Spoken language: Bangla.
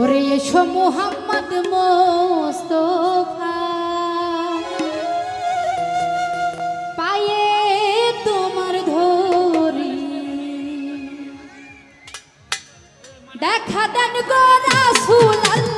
ওরে এসো মোহাম্মদ মোস্তফা। পায়ে তোমার ধরি। দেখা দেন গো রাসূল আল্লাহ